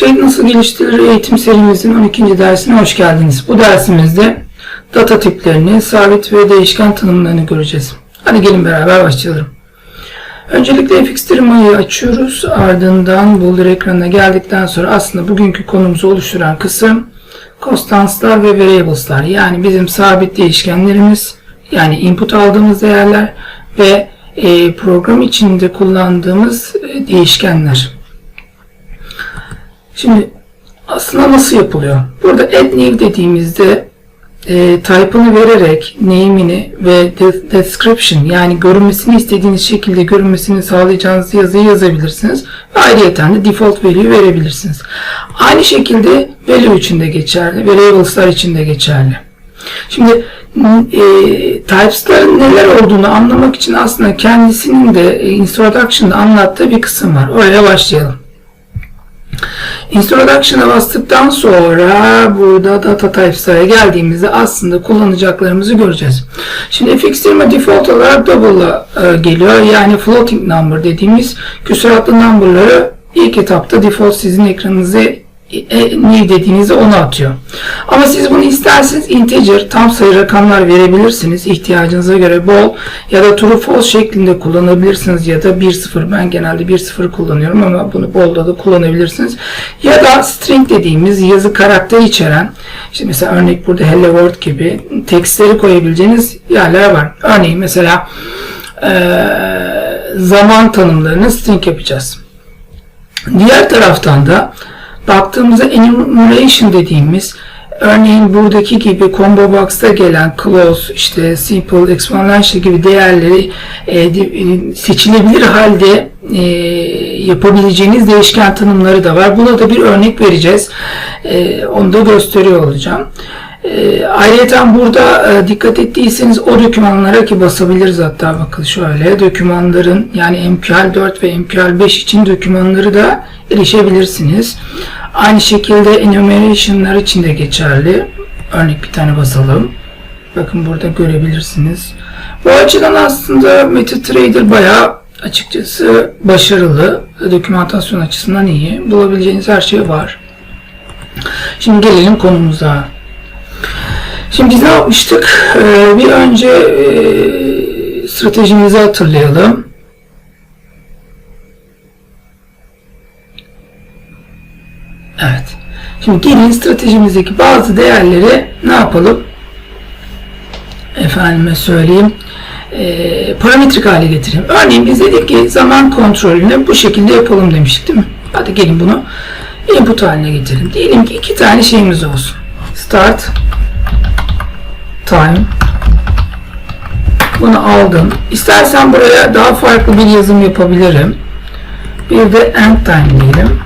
Trade nasıl geliştirilir eğitim serimizin 12. dersine hoş geldiniz. Bu dersimizde data tiplerini, sabit ve değişken tanımlarını göreceğiz. Hadi gelin beraber başlayalım. Öncelikle fx firmayı açıyoruz. Ardından Boulder ekranına geldikten sonra aslında bugünkü konumuzu oluşturan kısım constantslar ve variables'lar. Yani bizim sabit değişkenlerimiz, yani input aldığımız değerler ve e, program içinde kullandığımız e, değişkenler. Şimdi aslında nasıl yapılıyor? Burada add new dediğimizde e, type'ını vererek name'ini ve de- description yani görünmesini istediğiniz şekilde görünmesini sağlayacağınız yazıyı yazabilirsiniz. Ve ayrıyeten de default value verebilirsiniz. Aynı şekilde value için de geçerli, variables'lar için de geçerli. Şimdi e, types'ların neler olduğunu anlamak için aslında kendisinin de e, introduction'da anlattığı bir kısım var. Oraya başlayalım. Introduction'a bastıktan sonra burada data types'lara geldiğimizde aslında kullanacaklarımızı göreceğiz. Şimdi fx20 default olarak double'la e, geliyor. Yani floating number dediğimiz küsuratlı number'ları ilk etapta default sizin ekranınıza new dediğinizde onu atıyor. Ama siz bunu isterseniz integer tam sayı rakamlar verebilirsiniz. İhtiyacınıza göre bol ya da true false şeklinde kullanabilirsiniz ya da 1-0 ben genelde 1-0 kullanıyorum ama bunu bolda da kullanabilirsiniz. Ya da string dediğimiz yazı karakter içeren işte mesela örnek burada hello world gibi tekstleri koyabileceğiniz yerler var. Örneğin mesela eee, zaman tanımlarını string yapacağız. Diğer taraftan da baktığımızda enumeration dediğimiz örneğin buradaki gibi combo box'ta gelen close, işte simple, exponential gibi değerleri e, e, seçilebilir halde e, yapabileceğiniz değişken tanımları da var. Buna da bir örnek vereceğiz. E, onu da gösteriyor olacağım. E, ayrıca burada e, dikkat ettiyseniz o dokümanlara ki basabiliriz hatta bakın şöyle dokümanların yani MQL4 ve MQL5 için dokümanları da erişebilirsiniz. Aynı şekilde enumeration'lar için de geçerli. Örnek bir tane basalım. Bakın burada görebilirsiniz. Bu açıdan aslında MetaTrader bayağı açıkçası başarılı. Dokümantasyon açısından iyi. Bulabileceğiniz her şey var. Şimdi gelelim konumuza. Şimdi biz ne yapmıştık? Ee, bir önce e, stratejimizi hatırlayalım. Evet. Şimdi gelin stratejimizdeki bazı değerleri ne yapalım? Efendime söyleyeyim. E, parametrik hale getireyim. Örneğin biz dedik ki zaman kontrolünü bu şekilde yapalım demiştik değil mi? Hadi gelin bunu input haline getirelim. Diyelim ki iki tane şeyimiz olsun. Start time bunu aldım. İstersen buraya daha farklı bir yazım yapabilirim. Bir de end time diyelim.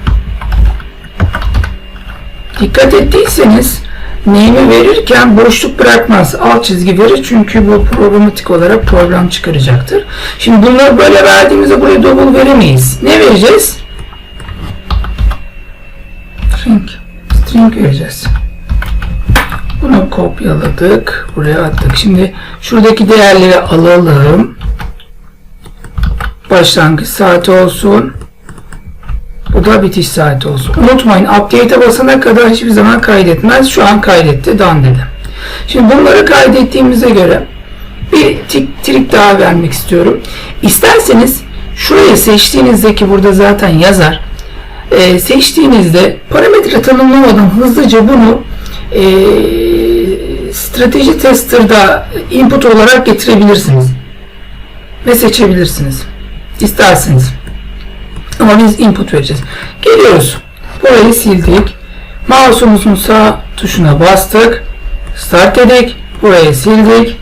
Dikkat ettiyseniz name'i verirken boşluk bırakmaz. Alt çizgi verir çünkü bu programatik olarak program çıkaracaktır. Şimdi bunları böyle verdiğimizde buraya double veremeyiz. Ne vereceğiz? String. String vereceğiz. Bunu kopyaladık. Buraya attık. Şimdi şuradaki değerleri alalım. Başlangıç saati olsun. Bu da bitiş saati olsun. Unutmayın update'e basana kadar hiçbir zaman kaydetmez. Şu an kaydetti. Done dedi. Şimdi bunları kaydettiğimize göre bir trik daha vermek istiyorum. İsterseniz şuraya seçtiğinizdeki burada zaten yazar. Ee, seçtiğinizde parametre tanımlamadan hızlıca bunu e, strateji tester'da input olarak getirebilirsiniz. Ve seçebilirsiniz. İsterseniz. Ama biz input vereceğiz. Geliyoruz. Burayı sildik. Mouse'umuzun sağ tuşuna bastık. Start dedik. Burayı sildik.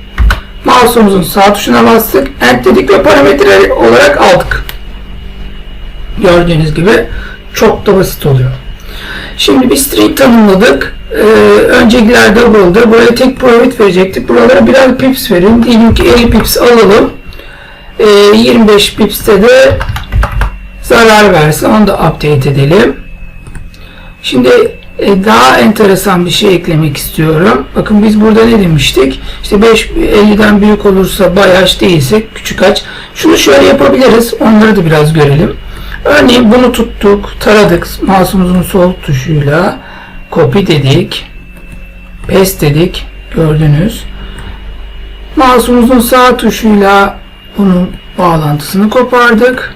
Mouse'umuzun sağ tuşuna bastık. End dedik ve parametre olarak aldık. Gördüğünüz gibi çok da basit oluyor. Şimdi bir string tanımladık. Ee, öncekiler double'dı. Buraya tek private verecektik. Buralara birer pips verin. Diyelim ki 50 pips alalım. Ee, 25 pipste de zarar versin. Onu da update edelim. Şimdi e, daha enteresan bir şey eklemek istiyorum. Bakın biz burada ne demiştik? İşte 5 50'den büyük olursa bayağı değilse küçük aç. Şunu şöyle yapabiliriz. Onları da biraz görelim. Örneğin bunu tuttuk, taradık mouse'umuzun sol tuşuyla copy dedik. Paste dedik. Gördünüz. Mouse'umuzun sağ tuşuyla bunun bağlantısını kopardık.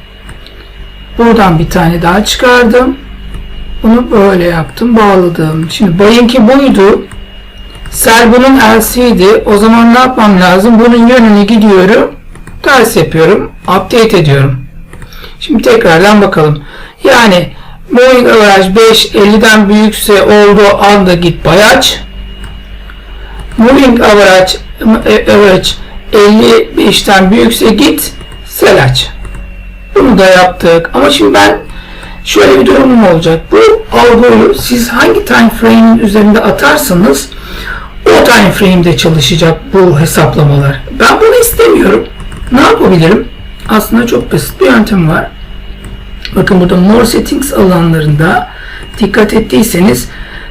Buradan bir tane daha çıkardım. Bunu böyle yaptım, bağladım. Şimdi bayınki buydu. Sel bunun L'siydi. O zaman ne yapmam lazım? Bunun yönüne gidiyorum. Ters yapıyorum. Update ediyorum. Şimdi tekrardan bakalım. Yani moving average 5 50'den büyükse olduğu anda git bay aç. Moving average, average 55'ten büyükse git sel aç. Bunu da yaptık. Ama şimdi ben şöyle bir durumum olacak. Bu algoyu siz hangi time frame'in üzerinde atarsanız o time frame'de çalışacak bu hesaplamalar. Ben bunu istemiyorum. Ne yapabilirim? Aslında çok basit bir yöntem var. Bakın burada More Settings alanlarında dikkat ettiyseniz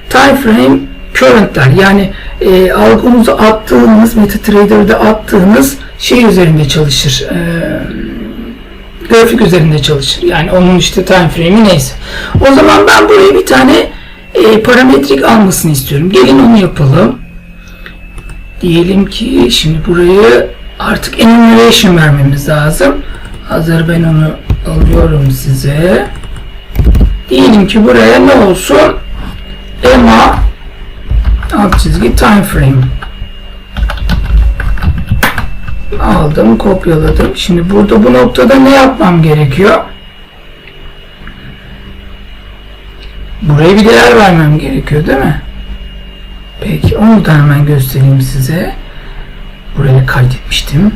time frame current'ler yani e, algonuzu attığınız MetaTrader'da attığınız şey üzerinde çalışır. E, grafik üzerinde çalışır. Yani onun işte time frame'i neyse. O zaman ben buraya bir tane e, parametrik almasını istiyorum. Gelin onu yapalım. Diyelim ki şimdi burayı artık enumeration vermemiz lazım. Hazır ben onu alıyorum size. Diyelim ki buraya ne olsun? EMA alt çizgi time frame aldım, kopyaladım. Şimdi burada bu noktada ne yapmam gerekiyor? Buraya bir değer vermem gerekiyor değil mi? Peki onu da hemen göstereyim size. Buraya kaydetmiştim.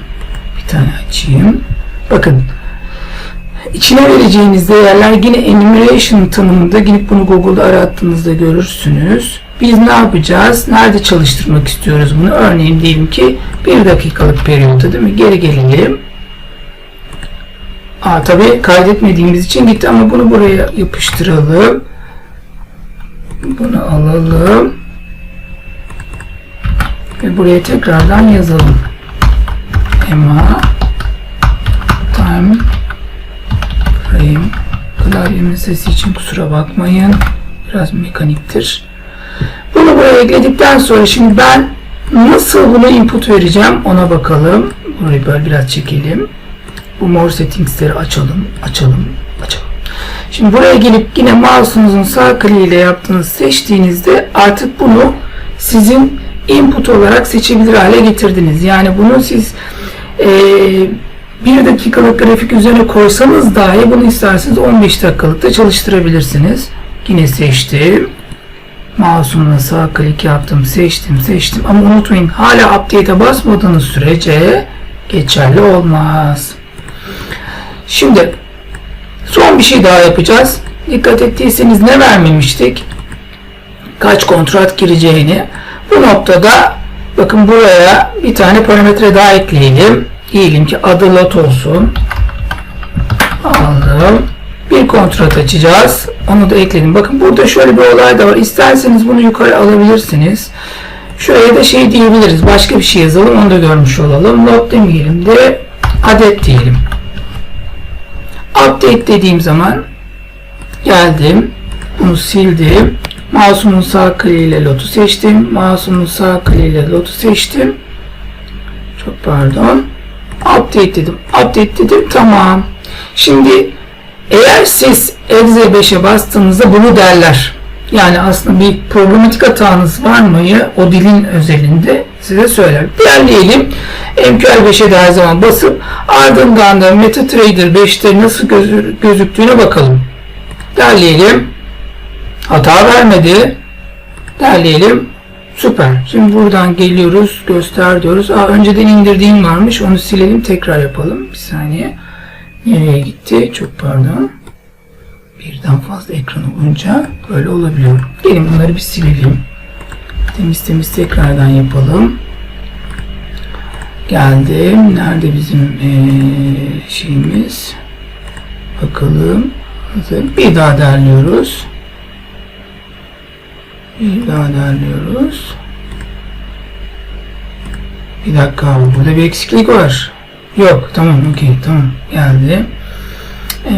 Bir tane açayım. Bakın içine vereceğiniz değerler yine enumeration tanımında gidip bunu Google'da arattığınızda görürsünüz. Biz ne yapacağız? Nerede çalıştırmak istiyoruz bunu? Örneğin diyelim ki bir dakikalık periyotta değil mi? Geri gelelim. Aa, tabii kaydetmediğimiz için gitti ama bunu buraya yapıştıralım. Bunu alalım. Ve buraya tekrardan yazalım. Emma time frame klavyemin sesi için kusura bakmayın. Biraz mekaniktir. Bunu buraya ekledikten sonra şimdi ben nasıl bunu input vereceğim ona bakalım. Burayı böyle biraz çekelim. Bu more settingsleri açalım, açalım, açalım. Şimdi buraya gelip yine mouse'unuzun sağ kliğiyle yaptığınız seçtiğinizde artık bunu sizin input olarak seçebilir hale getirdiniz. Yani bunu siz e, bir dakikalık grafik üzerine koysanız dahi bunu isterseniz 15 dakikalıkta çalıştırabilirsiniz. Yine seçtim. Mouse'umla sağ klik yaptım, seçtim, seçtim. Ama unutmayın hala update'e basmadığınız sürece geçerli olmaz. Şimdi son bir şey daha yapacağız. Dikkat ettiyseniz ne vermemiştik? Kaç kontrat gireceğini. Bu noktada bakın buraya bir tane parametre daha ekleyelim. Diyelim ki adı lot olsun. Aldım. Bir kontrat açacağız. Onu da ekledim. Bakın burada şöyle bir olay da var. İsterseniz bunu yukarı alabilirsiniz. Şuraya da şey diyebiliriz. Başka bir şey yazalım. Onu da görmüş olalım. Lot demeyelim de adet diyelim. Update dediğim zaman geldim. Bunu sildim. Mouse'umun sağ kliğiyle lotu seçtim. Mouse'umun sağ kliğiyle lotu seçtim. Çok pardon. Update dedim. Update dedim. Tamam. Şimdi eğer siz Exe 5'e bastığınızda bunu derler. Yani aslında bir programatik hatanız var mı o dilin özelinde size söyler. Derleyelim. MQL 5'e de her zaman basıp ardından da MetaTrader 5'te nasıl gözü- gözüktüğüne bakalım. Derleyelim. Hata vermedi. Derleyelim. Süper. Şimdi buradan geliyoruz. Göster diyoruz. Aa, önceden indirdiğim varmış. Onu silelim. Tekrar yapalım. Bir saniye. Nereye gitti? Çok pardon. Birden fazla ekran olunca böyle olabiliyor. Gelin bunları bir silelim. Temiz temiz tekrardan yapalım. Geldim. Nerede bizim eee, şeyimiz? Bakalım. Bir daha derliyoruz. Bir. Bir dakika burada bir eksiklik var. Yok tamam okey tamam geldi.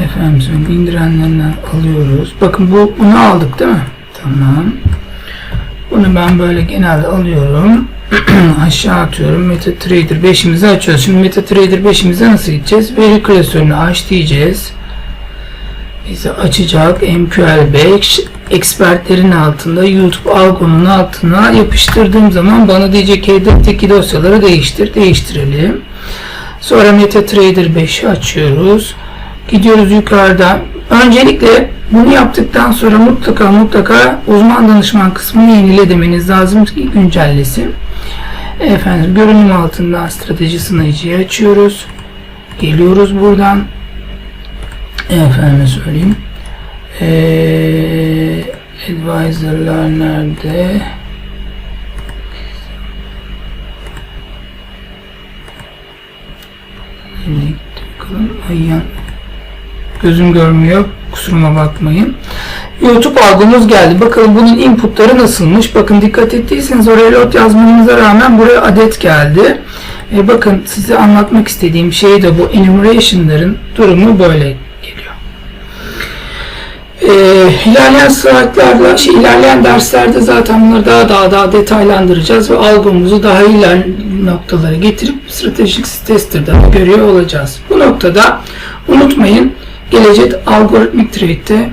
Efendim söyleyeyim indirenlerinden alıyoruz. Bakın bu bunu aldık değil mi? Tamam. Bunu ben böyle genelde alıyorum. Aşağı atıyorum. MetaTrader 5'imizi açıyoruz. Şimdi MetaTrader 5'imize nasıl gideceğiz? Veri klasörünü aç diyeceğiz. Bize açacak MQL5 expertlerin altında YouTube algonun altına yapıştırdığım zaman bana diyecek ki dosyaları değiştir. Değiştirelim. Sonra MetaTrader 5'i açıyoruz. Gidiyoruz yukarıda. Öncelikle bunu yaptıktan sonra mutlaka mutlaka uzman danışman kısmını yenile demeniz lazım ki güncellesin. Efendim görünüm altında strateji sınayıcıyı açıyoruz. Geliyoruz buradan. Efendim söyleyeyim. Ee, advisor'lar nerede? Nereye gitti bakalım? Ay yan- Gözüm görmüyor. Kusuruma bakmayın. YouTube algomuz geldi. Bakalım bunun inputları nasılmış? Bakın dikkat ettiyseniz oraya lot yazmanıza rağmen buraya adet geldi. E bakın size anlatmak istediğim şey de bu enumeration'ların durumu böyle. E, ilerleyen slaytlarda, şey, ilerleyen derslerde zaten bunları daha daha daha detaylandıracağız ve algomuzu daha iler noktalara getirip stratejik tester'da görüyor olacağız. Bu noktada unutmayın gelecek algoritmik trade'de